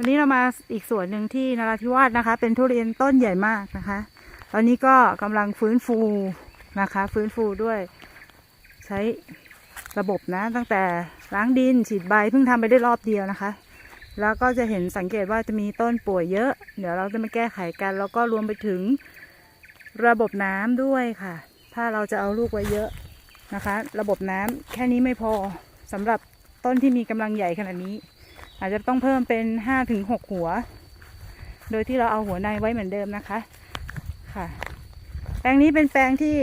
วันนี้เรามาอีกส่วนหนึ่งที่นราธิวาสนะคะ เป็นทุเรียนต้นใหญ่มากนะคะ ตอนนี้ก็กำลังฟื้นฟูนะคะ ฟื้นฟูด้วย ใช้ระบบนะ ตั้งแต่ล้างดินฉีดใบเพิ่งทำไปได้รอบเดียวนะคะ แล้วก็จะเห็นสังเกตว่าจะมีต้นป่วยเยอะ เดี๋ยวเราจะมาแก้ไขกัน แล้วก็รวมไปถึงระบบน้ำด้วยค่ะ ถ้าเราจะเอาลูกไว้เยอะนะคะ ระบบน้ำแค่นี้ไม่พอสำหรับต้นที่มีกำลังใหญ่ขนาดนี้ อาจจะต้องเพิ่มเป็นห้าถึงหกหัว โดยที่เราเอาหัวในไว้เหมือนเดิมนะคะค่ะ แปลงนี้เป็นแปลงที่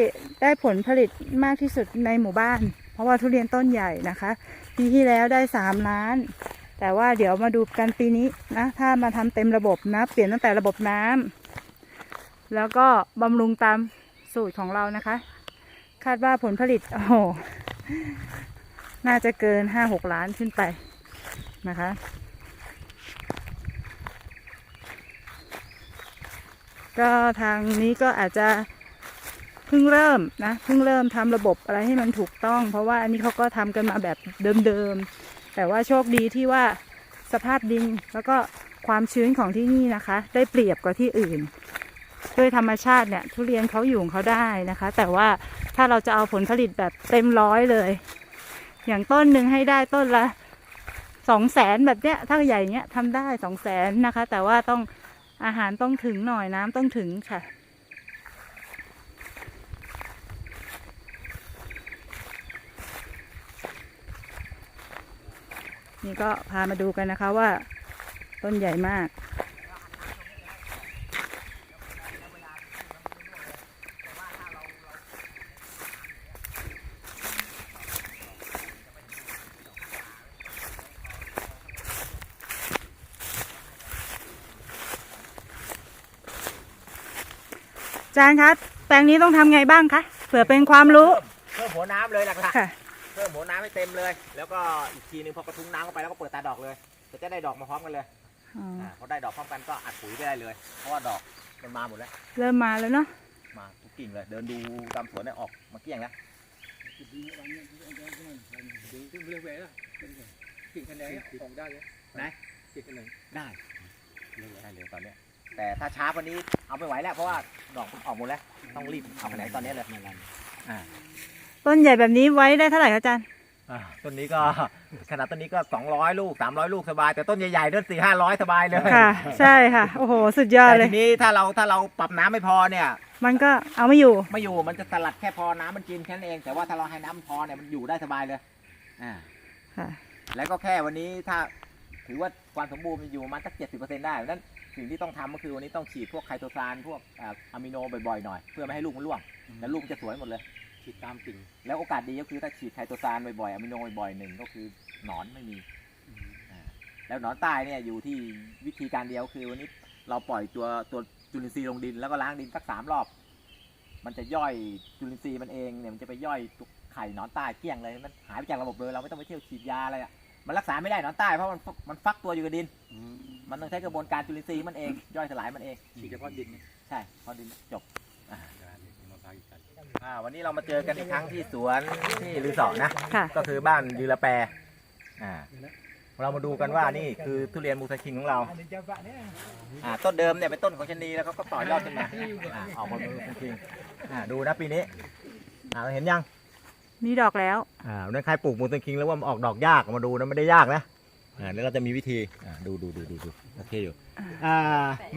ได้ผลผลิตมากที่สุดในหมู่บ้าน เพราะว่าทุเรียนต้นใหญ่นะคะ ปีที่แล้วได้สามล้าน แต่ว่าเดี๋ยวมาดูกันปีนี้นะ ถ้ามาทำเต็มระบบนะ เปลี่ยนตั้งแต่ระบบน้ำแล้วก็บำรุงตามสูตรของเรานะคะ คาดว่าผลผลิตโอ้โหน่าจะเกินห้าหกล้านขึ้นไป นะคะ ก็ทางนี้ก็อาจจะเพิ่งเริ่มนะเพิ่งเริ่มทำระบบอะไรให้มันถูกต้อง เพราะว่าอันนี้เขาก็ทำกันมาแบบเดิมๆแต่ว่าโชคดีที่ว่าสภาพดินแล้วก็ความชื้นของที่นี่นะคะ ได้เปรียบกว่าที่อื่นด้วยธรรมชาติเนี่ยทุเรียนเขาอยู่ของเขาได้นะคะ แต่ว่าถ้าเราจะเอาผลผลิตแบบเต็มร้อยเลย อย่างต้นหนึ่งให้ได้ต้นละ สองแสนแบบเนี้ย ถ้าใหญ่เนี้ยทำได้สองแสนนะคะ แต่ว่าต้องอาหารต้องถึงหน่อยน้ำต้องถึงค่ะ นี่ก็พามาดูกันนะคะว่า ต้นใหญ่มาก จารย์คะแปลงนี้ต้องทำไงบ้างคะเผื่อเป็นความรู้เพิ่มหัวน้ำเลยหลักค่ะ ๆเพิ่มหัวน้ำให้เต็มเลย แล้วก็อีกทีนึงพอกระทุ้งน้ำเข้าไปแล้วก็เปิดตาดอกเลยจะจะได้ดอกมาพร้อมกันเลยอ๋อ อ่าพอได้ดอกพร้อมกันก็อัดปุ๋ยไปได้เลย เพราะว่าดอกมันมาหมดแล้ว เริ่มมาแล้วเนาะมาทุกกิ่งเลย เดินดูตามสวนเนี่ยออกมาเกลี้ยงแล้วกิ่งคะแนนออกได้เลยไหนกิ่งคะแนนได้ได้เลยตอนเนี้ย แต่ถ้าช้ากว่านี้เอาไม่ไหวแล้วเพราะว่าดอกมันออกหมดแล้ว ต้องรีบเอาไปไหนตอนนี้เลยอ่าต้นใหญ่แบบนี้ไว้ได้เท่าไหร่คะอาจารย์อ่าต้นนี้ก็ขนาดต้นนี้ก็ 200 ลูก 300 ลูกสบาย แต่ต้นใหญ่ๆนั่นสี่ห้าร้อยสบายเลยค่ะ ใช่ค่ะ โอ้โห สุดยอดแต่เลทียนี้ถ้าเราถ้าเราปรับน้ำไม่พอเนี่ย มันก็เอาไม่อยู่ ไม่อยู่มันจะสลัดแค่พอน้ำมันกินแค่นั้นเอง แต่ว่าถ้าเราให้น้ำพอเนี่ยมันอยู่ได้สบายเลยอ่าค่ะ แล้วก็แค่วันนี้ถ้าถือว่าความสมบูรณ์มันอยู่ประมาณสักเจ็ดสิบเปอร์เซ็นต์ได้ดังนั้น สิ่งที่ต้องทำก็คือวันนี้ต้องฉีดพวกไคโตซานพวกอ่าอะมิโนบ่อยๆหน่อย เพื่อไม่ให้ลูกมันร่วงแล้วลูกมันจะสวยหมดเลย ฉีดตามกิ่งแล้วโอกาสดีก็คือถ้าฉีดไคโตซานบ่อยๆอะมิโนบ่อยๆหนึ่งก็คือหนอนไม่มีอ่าแล้วหนอนตายเนี่ยอยู่ที่วิธีการเดียวคือวันนี้เราปล่อยตัวตัวจุลินทรีย์ลงดินแล้วก็ล้างดินสักสามรอบ มันจะย่อยจุลินทรีย์มันเองเนี่ยมันจะไปย่อยตัวไข่หนอนใต้เกลี้ยงเลยมันหายไปจากระบบเลยเราไม่ต้องไปเที่ยวฉีดยาอะไรอะ มันรักษาไม่ได้หนอนใต้เพราะมันฟักมันฟักตัวอยู่กับดิน มันต้องใช้กระบวนการจุลินทรีย์มันเองย่อยสลายมันเองฉีดเฉพาะดินใช่พอดินจบมาพาอีกกันอ่าวันนี้เรามาเจอกันอีกครั้งที่สวนที่รีสอร์ทนะ ค่ะ ก็คือบ้านยือละแปรอ่าเรามาดูกันว่านี่คือทุเรียนมูซาคิงของเราอ่าต้นเดิมเนี่ยเป็นต้นของชะนีแล้วเขาก็ต่อยอดขึ้นมาอ่าออกมาเป็นมูซาคิงอ่าดูนะปีนี้อ่าเราเห็นยัง มีดอกแล้ว อ่าในใครปลูกมูซาคิงแล้วว่ามันออกดอกยากมาดูนะไม่ได้ยากนะ อ่าแล้วเราจะมีวิธีอ่าดูดูดูดูดูโอเคอยู่ อ่า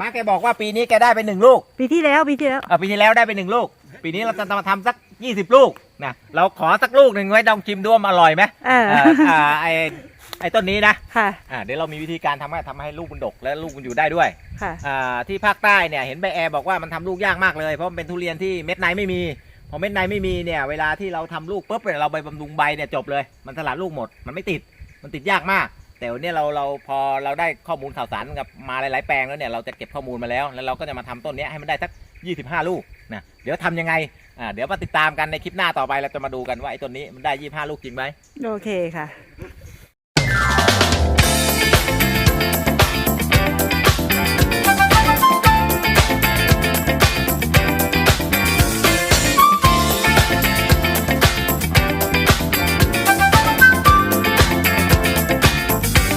มาร์คแกบอกว่าปีนี้แกได้ไปหนึ่งลูก ปีที่แล้วปีที่แล้ว อ่าปีที่แล้วได้ไปหนึ่งลูก ปีนี้เราจะมาทำสักยี่สิบลูกนะเราขอสักลูกหนึ่งไว้ลองชิมดูว่ามันอร่อยไหมเอออ่าอ่าไอไอต้นนี้นะ ค่ะ อ่าเดี๋ยวเรามีวิธีการทำให้ทำให้ลูกมันดกและลูกมันอยู่ได้ด้วย ค่ะ อ่าที่ภาคใต้เนี่ยเห็นใบแอร์บอกว่ามันทำลูกยากมากเลยเพราะมันเป็นทุเรียนที่เม็ดในไม่มี พอเม็ดในไม่มีเนี่ยเวลาที่เราทำลูกปุ๊บเนี่ยเราไปบำรุงใบเนี่ยจบเลย มันสลัดลูกหมด มันไม่ติดมันติดยากมาก แต่วันนี้เราเราพอเราได้ข้อมูลข่าวสารกับมาหลาย ๆ แปลงแล้วเนี่ยเราจะเก็บข้อมูลมาแล้ว แล้วเราก็จะมาทำต้นนี้ให้มันได้สัก 25 ลูกนะเดี๋ยวทำยังไงอ่าเดี๋ยวมาติดตามกันในคลิปหน้าต่อไปเราจะมาดูกันว่าไอ้ต้นนี้มันได้ 25 ลูกจริงไหมโอเคค่ะ